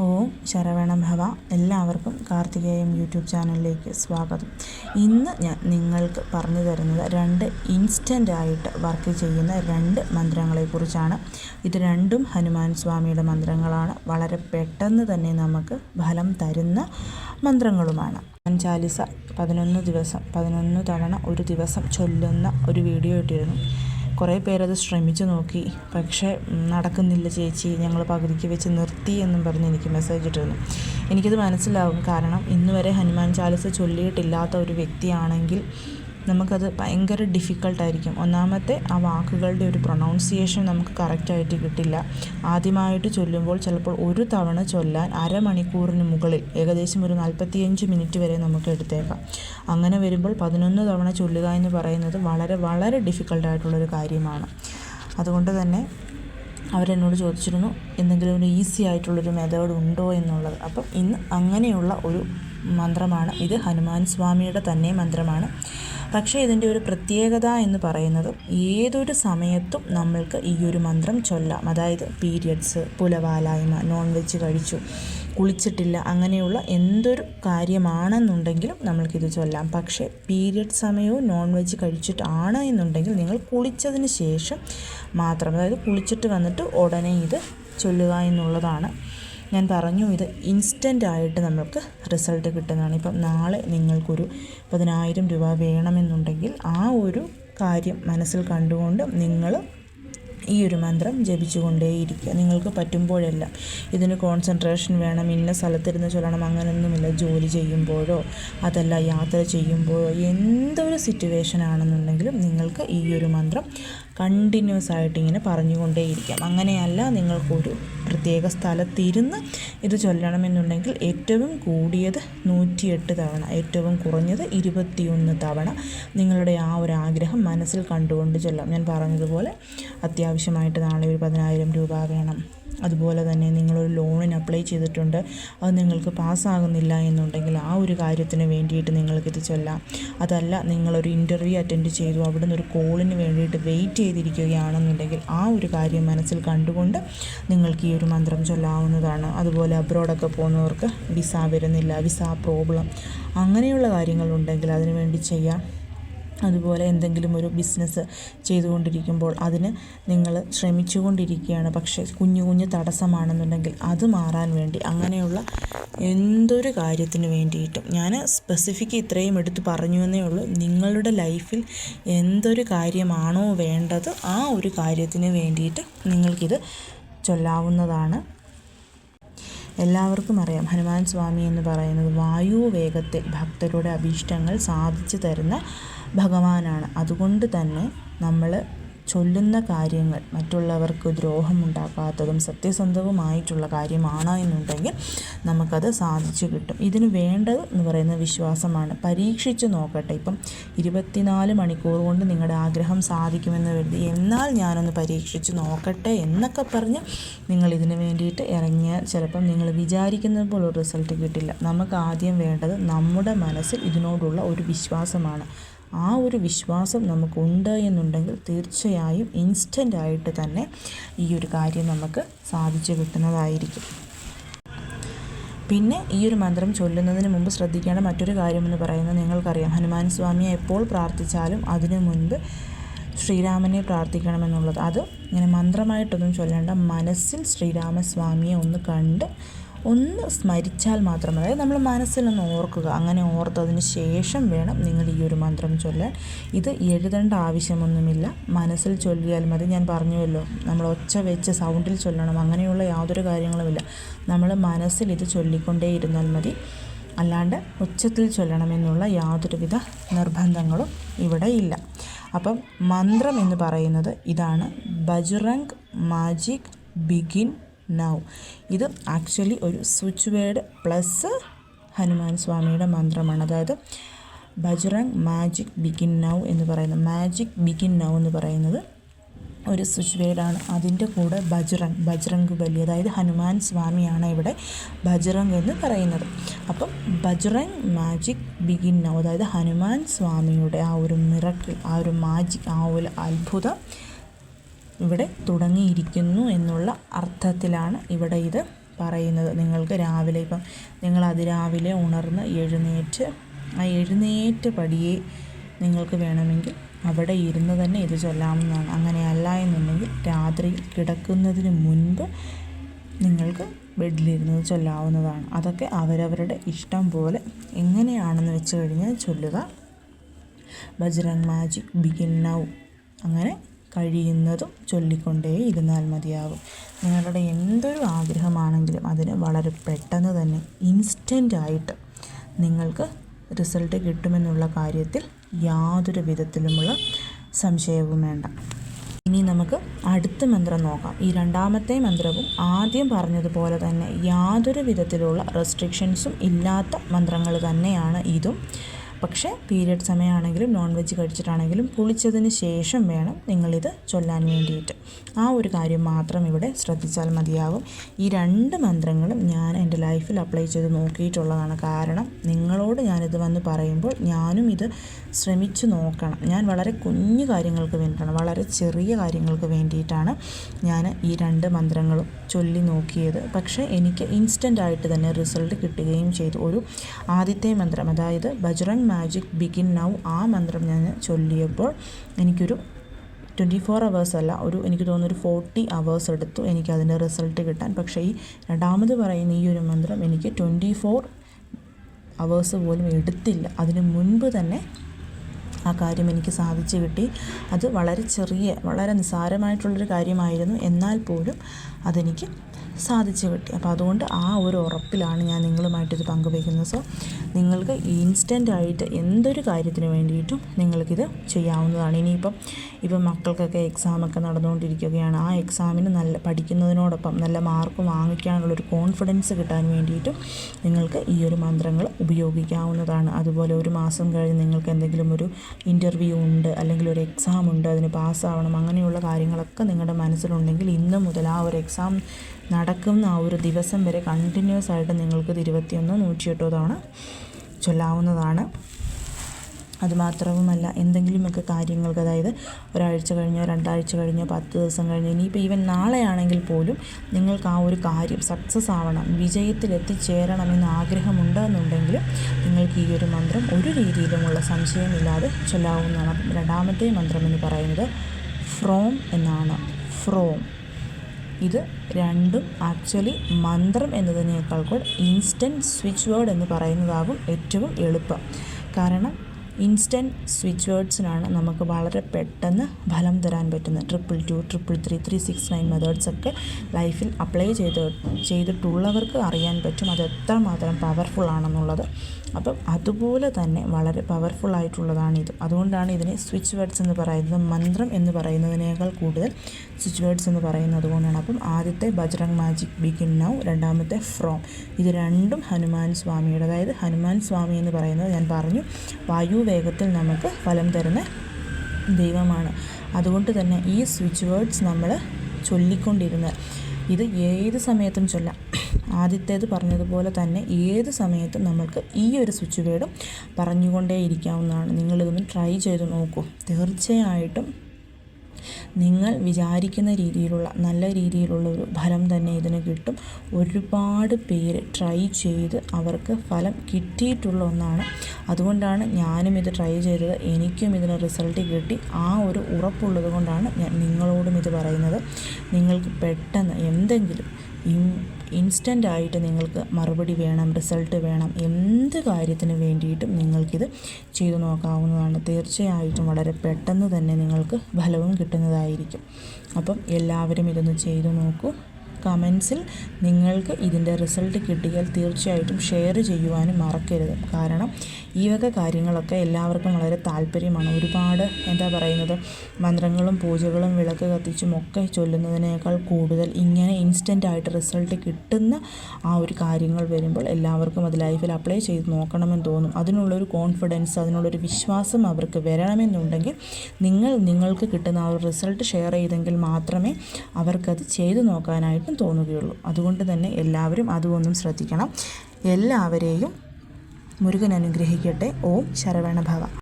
ഓം ശരവണ ഭവ. എല്ലാവർക്കും കാർത്തികേയം യൂട്യൂബ് ചാനലിലേക്ക് സ്വാഗതം. ഇന്ന് ഞാൻ നിങ്ങൾക്ക് പറഞ്ഞു തരുന്നത് രണ്ട് ഇൻസ്റ്റന്റ് ആയിട്ട് വർക്ക് ചെയ്യുന്ന രണ്ട് മന്ത്രങ്ങളെക്കുറിച്ചാണ്. ഇത് രണ്ടും ഹനുമാൻ സ്വാമിയുടെ മന്ത്രങ്ങളാണ്. വളരെ പെട്ടെന്ന് തന്നെ നമുക്ക് ഫലം തരുന്ന മന്ത്രങ്ങളുമാണ്. ചാലിസ പതിനൊന്ന് ദിവസം പതിനൊന്ന് തവണ ഒരു ദിവസം ചൊല്ലുന്ന ഒരു വീഡിയോ ഇട്ടിരുന്നു. കുറേ പേരത് ശ്രമിച്ചു നോക്കി. പക്ഷേ നടക്കുന്നില്ല ചേച്ചി. ഞങ്ങൾ പകുതിക്ക് വെച്ച് നിർത്തി എന്നും പറഞ്ഞ് എനിക്ക് മെസ്സേജ് ഇട്ടിരുന്നു. എനിക്കത് മനസ്സിലാവും. കാരണം ഇന്നുവരെ ഹനുമാൻ ചാലിസ ചൊല്ലിയിട്ടില്ലാത്ത ഒരു വ്യക്തിയാണെങ്കിൽ നമുക്കത് ഭയങ്കര ഡിഫിക്കൾട്ടായിരിക്കും ഒന്നാമത്തെ ആ വാക്കുകളുടെ ഒരു പ്രൊണൗൺസിയേഷൻ നമുക്ക് കറക്റ്റായിട്ട് കിട്ടില്ല. ആദ്യമായിട്ട് ചൊല്ലുമ്പോൾ ചിലപ്പോൾ ഒരു തവണ ചൊല്ലാൻ അരമണിക്കൂറിന് മുകളിൽ ഏകദേശം ഒരു നാൽപ്പത്തിയഞ്ച് മിനിറ്റ് വരെ നമുക്ക് എടുത്തേക്കാം. അങ്ങനെ വരുമ്പോൾ പതിനൊന്ന് തവണ ചൊല്ലുക എന്ന് പറയുന്നത് വളരെ വളരെ ഡിഫിക്കൾട്ടായിട്ടുള്ളൊരു കാര്യമാണ്. അതുകൊണ്ട് തന്നെ അവരെന്നോട് ചോദിച്ചിരുന്നു എന്തെങ്കിലും ഒരു ഈസി ആയിട്ടുള്ളൊരു മെത്തേഡ് ഉണ്ടോ എന്നുള്ളത്. അപ്പം ഇന്ന് അങ്ങനെയുള്ള ഒരു മന്ത്രമാണ്. ഇത് ഹനുമാൻ സ്വാമിയുടെ തന്നെ മന്ത്രമാണ്. പക്ഷേ ഇതിന്റെ ഒരു പ്രത്യേകത എന്ന് പറയുന്നത് ഏതൊരു സമയത്തും നമ്മൾക്ക് ഈ ഒരു മന്ത്രം ചൊല്ലാം. അതായത് പീരിയഡ്സ് പുലവാലായ്മ നോൺ വെജ് കഴിച്ചു കുളിച്ചിട്ടില്ല അങ്ങനെയുള്ള എന്തൊരു കാര്യമാണെന്നുണ്ടെങ്കിലും നമ്മൾക്കിത് ചൊല്ലാം. പക്ഷേ പീരിയഡ് സമയവും നോൺ വെജ് കഴിച്ചിട്ടാണ് എന്നുണ്ടെങ്കിൽ നിങ്ങൾ കുളിച്ചതിന് ശേഷം മാത്രം അതായത് കുളിച്ചിട്ട് വന്നിട്ട് ഉടനെ ഇത് ചൊല്ലുക എന്നുള്ളതാണ് ഞാൻ പറഞ്ഞു ഇത് ഇൻസ്റ്റന്റ് ആയിട്ട് നമുക്ക് റിസൾട്ട് കിട്ടുന്നതാണ്. ഇപ്പം നാളെ നിങ്ങൾക്കൊരു പതിനായിരം രൂപ വേണമെന്നുണ്ടെങ്കിൽ ആ ഒരു കാര്യം മനസ്സിൽ കണ്ടുകൊണ്ട് നിങ്ങൾ ഈ ഒരു മന്ത്രം ജപിച്ചുകൊണ്ടേയിരിക്കുക. നിങ്ങൾക്ക് പറ്റുമ്പോഴെല്ലാം ഇതിന് കോൺസെൻട്രേഷൻ വേണം ഇന്ന സ്ഥലത്തിരുന്ന് ചൊല്ലണം അങ്ങനെയൊന്നുമില്ല ജോലി ചെയ്യുമ്പോഴോ അതല്ല യാത്ര ചെയ്യുമ്പോഴോ എന്തൊരു സിറ്റുവേഷൻ ആണെന്നുണ്ടെങ്കിലും നിങ്ങൾക്ക് ഈ ഒരു മന്ത്രം കണ്ടിന്യൂസ് ആയിട്ട് ഇങ്ങനെ പറഞ്ഞുകൊണ്ടേയിരിക്കാം. അങ്ങനെയല്ല നിങ്ങൾക്കൊരു പ്രത്യേക സ്ഥലത്തിരുന്ന് ഇത് ചൊല്ലണമെന്നുണ്ടെങ്കിൽ ഏറ്റവും കൂടിയത് നൂറ്റിയെട്ട് തവണ ഏറ്റവും കുറഞ്ഞത് ഇരുപത്തിയൊന്ന് തവണ നിങ്ങളുടെ ആ ഒരു ആഗ്രഹം മനസ്സിൽ കണ്ടുകൊണ്ട് ചൊല്ലാം. ഞാൻ പറഞ്ഞതുപോലെ അത്യാവശ്യമായിട്ട് നാളെ ഒരു പതിനായിരം രൂപ വേണം. അതുപോലെ തന്നെ നിങ്ങളൊരു ലോണിന് അപ്ലൈ ചെയ്തിട്ടുണ്ട്. അത് നിങ്ങൾക്ക് പാസ്സാകുന്നില്ല എന്നുണ്ടെങ്കിൽ ആ ഒരു കാര്യത്തിന് വേണ്ടിയിട്ട് നിങ്ങൾക്കിത് ചൊല്ലാം. അതല്ല നിങ്ങളൊരു ഇന്റർവ്യൂ അറ്റൻഡ് ചെയ്തു. അവിടെ നിന്ന് ഒരു കോളിന് വേണ്ടിയിട്ട് വെയിറ്റ് ചെയ്തിരിക്കുകയാണെന്നുണ്ടെങ്കിൽ ആ ഒരു കാര്യം മനസ്സിൽ കണ്ടുകൊണ്ട് നിങ്ങൾക്ക് ഈ ഒരു മന്ത്രം ചൊല്ലാവുന്നതാണ്. അതുപോലെ അബ്രോഡൊക്കെ പോകുന്നവർക്ക് വിസ വരുന്നില്ല വിസ പ്രോബ്ലം അങ്ങനെയുള്ള കാര്യങ്ങളുണ്ടെങ്കിൽ അതിനു വേണ്ടി ചെയ്യാം. അതുപോലെ എന്തെങ്കിലും ഒരു ബിസിനസ് ചെയ്തുകൊണ്ടിരിക്കുമ്പോൾ അതിന് നിങ്ങൾ ശ്രമിച്ചുകൊണ്ടിരിക്കുകയാണ്. പക്ഷേ കുഞ്ഞു കുഞ്ഞു തടസ്സമാണെന്നുണ്ടെങ്കിൽ അത് മാറാൻ വേണ്ടി അങ്ങനെയുള്ള എന്തൊരു കാര്യത്തിന് വേണ്ടിയിട്ടും ഞാൻ സ്പെസിഫിക് ഇത്രയും എടുത്ത് പറഞ്ഞു എന്നേ ഉള്ളൂ. നിങ്ങളുടെ ലൈഫിൽ എന്തൊരു കാര്യമാണോ വേണ്ടത് ആ ഒരു കാര്യത്തിന് വേണ്ടിയിട്ട് നിങ്ങൾക്കിത് ചൊല്ലാവുന്നതാണ്. എല്ലാവർക്കും അറിയാം. ഹനുമാൻ സ്വാമി എന്ന് പറയുന്നത് വായു വേഗത്തിൽ ഭക്തരുടെ അഭീഷ്ടങ്ങൾ സാധിച്ചു തരുന്ന ഭഗവാനാണ്. അതുകൊണ്ട് തന്നെ നമ്മൾ ചൊല്ലുന്ന കാര്യങ്ങൾ മറ്റുള്ളവർക്ക് ദ്രോഹമുണ്ടാക്കാത്തതും സത്യസന്ധവുമായിട്ടുള്ള കാര്യമാണ് എന്നുണ്ടെങ്കിൽ നമുക്കത് സാധിച്ചു കിട്ടും. ഇതിന് വേണ്ടത് എന്ന് പറയുന്ന വിശ്വാസമാണ്. പരീക്ഷിച്ച് നോക്കട്ടെ. ഇപ്പം ഇരുപത്തിനാല് മണിക്കൂർ കൊണ്ട് നിങ്ങളുടെ ആഗ്രഹം സാധിക്കുമെന്ന് കരുതി എന്നാൽ ഞാനൊന്ന് പരീക്ഷിച്ച് നോക്കട്ടെ എന്നൊക്കെ പറഞ്ഞ് നിങ്ങൾ ഇതിന് വേണ്ടിയിട്ട് ഇറങ്ങിയാൽ ചിലപ്പം നിങ്ങൾ വിചാരിക്കുന്നത് പോലെ റിസൾട്ട് കിട്ടില്ല. നമുക്ക് ആദ്യം വേണ്ടത് നമ്മുടെ മനസ്സിൽ ഇതിനോടുള്ള ഒരു വിശ്വാസമാണ്. ആ ഒരു വിശ്വാസം നമുക്കുണ്ട് എന്നുണ്ടെങ്കിൽ തീർച്ചയായും ഇൻസ്റ്റന്റ് ആയിട്ട് തന്നെ ഈ ഒരു കാര്യം നമുക്ക് സാധിച്ചു കിട്ടുന്നതായിരിക്കും. പിന്നെ ഈ ഒരു മന്ത്രം ചൊല്ലുന്നതിന് മുമ്പ് ശ്രദ്ധിക്കേണ്ട മറ്റൊരു കാര്യമെന്ന് പറയുന്നത് നിങ്ങൾക്കറിയാം. ഹനുമാൻ സ്വാമിയെ എപ്പോൾ പ്രാർത്ഥിച്ചാലും അതിനു മുൻപ് ശ്രീരാമനെ പ്രാർത്ഥിക്കണമെന്നുള്ളത്. അത് ഇങ്ങനെ മന്ത്രമായിട്ടൊന്നും ചൊല്ലേണ്ട. മനസ്സിൽ ശ്രീരാമസ്വാമിയെ ഒന്ന് കണ്ട് ഒന്ന് സ്മരിച്ചാൽ മാത്രം അതായത് നമ്മൾ മനസ്സിലൊന്ന് ഓർക്കുക അങ്ങനെ ഓർത്തതിന് ശേഷം വേണം നിങ്ങൾ ഈ ഒരു മന്ത്രം ചൊല്ലാൻ. ഇത് എഴുതേണ്ട ആവശ്യമൊന്നുമില്ല. മനസ്സിൽ ചൊല്ലിയാൽ മതി. ഞാൻ പറഞ്ഞുവല്ലോ നമ്മൾ ഒച്ച വെച്ച് സൗണ്ടിൽ ചൊല്ലണം അങ്ങനെയുള്ള യാതൊരു കാര്യങ്ങളുമില്ല. നമ്മൾ മനസ്സിൽ ഇത് ചൊല്ലിക്കൊണ്ടേ ഇരുന്നാൽ മതി. അല്ലാണ്ട് ഉച്ചത്തിൽ ചൊല്ലണമെന്നുള്ള യാതൊരുവിധ നിർബന്ധങ്ങളും ഇവിടെ ഇല്ല. അപ്പം മന്ത്രം എന്ന് പറയുന്നത് ഇതാണ്. ബജ്റംഗ് മാജിക് ബിഗിൻ നൗ ഇത് ആക്ച്വലി ഒരു സ്വിച്ച് വേർഡ് പ്ലസ് ഹനുമാൻ സ്വാമിയുടെ മന്ത്രമാണ്. അതായത് ബജ്രംഗ് മാജിക് ബിഗിൻ നൗ എന്ന് പറയുന്നത് മാജിക് ബിഗിൻ നൗ എന്ന് പറയുന്നത് ഒരു സ്വിച്ച് വേർഡാണ് അതിന്റെ കൂടെ ബജ്രംഗ് ബജ്രംഗ് ബലി അതായത് ഹനുമാൻ സ്വാമിയാണ് ഇവിടെ ബജ്രംഗ് എന്ന് പറയുന്നത്. അപ്പം ബജ്രംഗ് മാജിക് ബിഗിൻ നൗ അതായത് ഹനുമാൻ സ്വാമിയുടെ ആ ഒരു മിറക്കിൾ ആ ഒരു മാജിക് ആ ഒരു അത്ഭുതം ഇവിടെ തുടങ്ങിയിരിക്കുന്നു എന്നുള്ള അർത്ഥത്തിലാണ് ഇവിടെ ഇത് പറയുന്നത്. നിങ്ങൾക്ക് രാവിലെ ഇപ്പം നിങ്ങൾ അതിരാവിലെ ഉണർന്ന് എഴുന്നേറ്റ് ആ എഴുന്നേറ്റ് പടിയെ നിങ്ങൾക്ക് വേണമെങ്കിൽ അവിടെ ഇരുന്ന് തന്നെ ഇത് ചൊല്ലാവുന്നതാണ്. അങ്ങനെയല്ല എന്നുണ്ടെങ്കിൽ രാത്രി കിടക്കുന്നതിന് മുൻപ് നിങ്ങൾക്ക് ബെഡിലിരുന്നത് ചൊല്ലാവുന്നതാണ്. അതൊക്കെ അവരവരുടെ ഇഷ്ടം പോലെ എങ്ങനെയാണെന്ന് വെച്ച് കഴിഞ്ഞാൽ ചൊല്ലുക. Bajrang magic begin now. അങ്ങനെ കഴിയുന്നതും ചൊല്ലിക്കൊണ്ടേ ഇരുന്നാൽ മതിയാകും നിങ്ങളുടെ എന്തൊരു ആഗ്രഹമാണെങ്കിലും അതിന് വളരെ പെട്ടെന്ന് തന്നെ ഇൻസ്റ്റന്റായിട്ട് നിങ്ങൾക്ക് റിസൾട്ട് കിട്ടുമെന്നുള്ള കാര്യത്തിൽ യാതൊരു വിധത്തിലുമുള്ള സംശയവും വേണ്ട. ഇനി നമുക്ക് അടുത്ത മന്ത്രം നോക്കാം. ഈ രണ്ടാമത്തെ മന്ത്രവും ആദ്യം പറഞ്ഞതുപോലെ തന്നെ യാതൊരു വിധത്തിലുള്ള റെസ്ട്രിക്ഷൻസും ഇല്ലാത്ത മന്ത്രങ്ങൾ തന്നെയാണ് ഇതും. പക്ഷേ പീരിയഡ് സമയമാണെങ്കിലും നോൺ വെജ് കഴിച്ചിട്ടാണെങ്കിലും കുളിച്ചതിന് ശേഷം വേണം നിങ്ങളിത് ചൊല്ലാൻ വേണ്ടിയിട്ട്. ആ ഒരു കാര്യം മാത്രം ഇവിടെ ശ്രദ്ധിച്ചാൽ മതിയാകും ഈ രണ്ട് മന്ത്രങ്ങളും ഞാൻ എന്റെ ലൈഫിൽ അപ്ലൈ ചെയ്ത് നോക്കിയിട്ടുള്ളതാണ്. കാരണം നിങ്ങളോട് ഞാനിത് വന്ന് പറയുമ്പോൾ ഞാനും ഇത് ശ്രമിച്ചു നോക്കണം. ഞാൻ വളരെ കുഞ്ഞു കാര്യങ്ങൾക്ക് വേണ്ടിയിട്ടാണ് വളരെ ചെറിയ കാര്യങ്ങൾക്ക് വേണ്ടിയിട്ടാണ് ഞാൻ ഈ രണ്ട് മന്ത്രങ്ങളും ചൊല്ലി നോക്കിയത്. പക്ഷേ എനിക്ക് ഇൻസ്റ്റന്റ് ആയിട്ട് തന്നെ റിസൾട്ട് കിട്ടുകയും ചെയ്തു. ഒരു ആദ്യത്തെ മന്ത്രം അതായത് ബജ്രംഗ് മാജിക് ബിഗിൻ നൗ ആ മന്ത്രം ഞാൻ ചൊല്ലിയപ്പോൾ എനിക്കൊരു ട്വന്റി ഫോർ അവേഴ്സ് അല്ല ഒരു എനിക്ക് തോന്നുന്നു ഒരു ഫോർട്ടി അവേഴ്സ് എടുത്തു എനിക്ക് അതിന്റെ റിസൾട്ട് കിട്ടാൻ. പക്ഷേ ഈ രണ്ടാമത് പറയുന്ന ഈ ഒരു മന്ത്രം എനിക്ക് ട്വന്റി ഫോർ അവേഴ്സ് പോലും എടുത്തില്ല. അതിന് മുൻപ് തന്നെ ആ കാര്യം എനിക്ക് സാധിച്ചു കിട്ടി. അത് വളരെ ചെറിയ വളരെ നിസ്സാരമായിട്ടുള്ളൊരു കാര്യമായിരുന്നു. എന്നാൽ പോലും അതെനിക്ക് സാധിച്ചു കിട്ടി. അപ്പോൾ അതുകൊണ്ട് ആ ഒരു ഉറപ്പിലാണ് ഞാൻ നിങ്ങളുമായിട്ടിത് പങ്കുവയ്ക്കുന്നത് സോ നിങ്ങൾക്ക് ഇൻസ്റ്റന്റ് ആയിട്ട് എന്തൊരു കാര്യത്തിന് വേണ്ടിയിട്ടും നിങ്ങൾക്കിത് ചെയ്യാവുന്നതാണ്. ഇനിയിപ്പം ഇപ്പം മക്കൾക്കൊക്കെ എക്സാമൊക്കെ നടന്നുകൊണ്ടിരിക്കുകയാണ്. ആ എക്സാമിന് നല്ല പഠിക്കുന്നതിനോടൊപ്പം നല്ല മാർക്ക് വാങ്ങിക്കാനുള്ള ഒരു കോൺഫിഡൻസ് കിട്ടാൻ വേണ്ടിയിട്ടും നിങ്ങൾക്ക് ഈ ഒരു മന്ത്രങ്ങൾ ഉപയോഗിക്കാവുന്നതാണ്. അതുപോലെ ഒരു മാസം കഴിഞ്ഞ് നിങ്ങൾക്ക് എന്തെങ്കിലും ഒരു ഇന്റർവ്യൂ ഉണ്ട് അല്ലെങ്കിൽ ഒരു എക്സാം ഉണ്ട് അതിന് പാസ്സാവണം അങ്ങനെയുള്ള കാര്യങ്ങളൊക്കെ നിങ്ങളുടെ മനസ്സിലുണ്ടെങ്കിൽ ഇന്ന് മുതൽ ആ ഒരു എക്സാം നടക്കുന്ന ആ ഒരു ദിവസം വരെ കണ്ടിന്യൂസ് ആയിട്ട് നിങ്ങൾക്ക് ഇരുപത്തിയൊന്നോ നൂറ്റിയെട്ടോ തവണ ചൊല്ലാവുന്നതാണ്. അതുമാത്രവുമല്ല എന്തെങ്കിലുമൊക്കെ കാര്യങ്ങൾക്ക് അതായത് ഒരാഴ്ച കഴിഞ്ഞോ രണ്ടാഴ്ച കഴിഞ്ഞോ പത്ത് ദിവസം കഴിഞ്ഞോ ഇനിയിപ്പോൾ ഈവൻ നാളെയാണെങ്കിൽ പോലും നിങ്ങൾക്ക് ആ ഒരു കാര്യം സക്സസ് ആവണം വിജയത്തിൽ എത്തിച്ചേരണമെന്ന് ആഗ്രഹമുണ്ടെന്നുണ്ടെങ്കിൽ നിങ്ങൾക്ക് ഈ ഒരു മന്ത്രം ഒരു രീതിയിലുമുള്ള സംശയമില്ലാതെ ചൊല്ലാവുന്നതാണ്. രണ്ടാമത്തെ മന്ത്രം എന്ന് പറയുന്നത് ഫ്രോം എന്നാണ്. ഫ്രോം. ഇത് രണ്ടും ആക്ച്വലി മന്ത്രം എന്നതിനേക്കാൾ കൂടെ ഇൻസ്റ്റന്റ് സ്വിച്ച് വേർഡ് എന്ന് പറയുന്നതാകും ഏറ്റവും എളുപ്പം. കാരണം ഇൻസ്റ്റന്റ് സ്വിച്ച് വേർഡ്സിനാണ് നമുക്ക് വളരെ പെട്ടെന്ന് ഫലം തരാൻ പറ്റുന്നത്. Triple two triple three three six nine മെത്തേഡ്സൊക്കെ ലൈഫിൽ അപ്ലൈ ചെയ്ത് ചെയ്തിട്ടുള്ളവർക്ക് അറിയാൻ പറ്റും അത് എത്രമാത്രം പവർഫുൾ ആണെന്നുള്ളത് അപ്പം അതുപോലെ തന്നെ വളരെ പവർഫുൾ ആയിട്ടുള്ളതാണ് ഇത് അതുകൊണ്ടാണ് ഇതിനെ സ്വിച്ച് വേർഡ്സ് എന്ന് പറയുന്നത് മന്ത്രം എന്ന് പറയുന്നതിനേക്കാൾ കൂടുതൽ സ്വിച്ച് വേർഡ്സ് എന്ന് പറയുന്നത് കൊണ്ടാണ്. അപ്പം ആദ്യത്തെ ബജ്രംഗ് മാജിക് ബിഗിൻ നൗ രണ്ടാമത്തെ ഫ്രോം. ഇത് രണ്ടും ഹനുമാൻ സ്വാമിയുടെ അതായത് ഹനുമാൻ സ്വാമി എന്ന് പറയുന്നത് ഞാൻ പറഞ്ഞു വായു വേഗത്തിൽ നമുക്ക് ഫലം തരുന്ന ദൈവമാണ്. അതുകൊണ്ട് തന്നെ ഈ സ്വിച്ച് വേർഡ്സ് നമ്മൾ ചൊല്ലിക്കൊണ്ടിരുന്ന് ഇത് ഏത് സമയത്തും ചൊല്ലാം. ആദ്യത്തേത് പറഞ്ഞതുപോലെ തന്നെ ഏത് സമയത്തും നമ്മൾക്ക് ഈ ഒരു സ്വിച്ച് വേർഡും പറഞ്ഞുകൊണ്ടേ ഇരിക്കാവുന്നതാണ് നിങ്ങളിതൊന്ന് ട്രൈ ചെയ്ത് നോക്കൂ. തീർച്ചയായിട്ടും നിങ്ങൾ വിചാരിക്കുന്ന രീതിയിലുള്ള നല്ല രീതിയിലുള്ള ഒരു ഫലം തന്നെ ഇതിന് കിട്ടും. ഒരുപാട് പേര് ട്രൈ ചെയ്ത് അവർക്ക് ഫലം കിട്ടിയിട്ടുള്ള ഒന്നാണ്. അതുകൊണ്ടാണ് ഞാനും ഇത് ട്രൈ ചെയ്തത്. എനിക്കും ഇതിന് റിസൾട്ട് കിട്ടി. ആ ഒരു ഉറപ്പുള്ളത് കൊണ്ടാണ് ഞാൻ നിങ്ങളോടും ഇത് പറയുന്നത്. നിങ്ങൾക്ക് പെട്ടെന്ന് എന്തെങ്കിലും ഇൻസ്റ്റന്റ് ആയിട്ട് നിങ്ങൾക്ക് മറുപടി വേണം റിസൾട്ട് വേണം എന്ത് കാര്യത്തിന് വേണ്ടിയിട്ടും നിങ്ങൾക്കിത് ചെയ്തു നോക്കാവുന്നതാണ്. തീർച്ചയായിട്ടും വളരെ പെട്ടെന്ന് തന്നെ നിങ്ങൾക്ക് ഫലവും കിട്ടുന്നതായിരിക്കും. അപ്പം എല്ലാവരും ഇതൊന്ന് ചെയ്തു നോക്കൂ. കമൻസിൽ നിങ്ങൾക്ക് ഇതിന്റെ റിസൾട്ട് കിട്ടിയാൽ തീർച്ചയായിട്ടും ഷെയർ ചെയ്യുവാനും മറക്കരുത്. കാരണം ഈ വക കാര്യങ്ങളൊക്കെ എല്ലാവർക്കും വളരെ താല്പര്യമാണ്. ഒരുപാട് എന്താ പറയുന്നത് മന്ത്രങ്ങളും പൂജകളും വിളക്ക് കത്തിച്ചും ഒക്കെ ചൊല്ലുന്നതിനേക്കാൾ കൂടുതൽ ഇങ്ങനെ ഇൻസ്റ്റന്റ് ആയിട്ട് റിസൾട്ട് കിട്ടുന്ന ആ ഒരു കാര്യങ്ങൾ വരുമ്പോൾ എല്ലാവർക്കും അത് ലൈഫിൽ അപ്ലൈ ചെയ്ത് നോക്കണമെന്ന് തോന്നും. അതിനുള്ളൊരു കോൺഫിഡൻസ് അതിനുള്ളൊരു വിശ്വാസം അവർക്ക് വരണമെന്നുണ്ടെങ്കിൽ നിങ്ങൾ നിങ്ങൾക്ക് കിട്ടുന്ന ആ ഒരു റിസൾട്ട് ഷെയർ ചെയ്തെങ്കിൽ മാത്രമേ അവർക്കത് ചെയ്തു നോക്കാനായിട്ട് തോന്നുകയുള്ളൂ. അതുകൊണ്ട് തന്നെ എല്ലാവരും അതുമൊന്നും ശ്രദ്ധിക്കണം. എല്ലാവരെയും മുരുകൻ അനുഗ്രഹിക്കട്ടെ. ഓം ശരവണഭവ.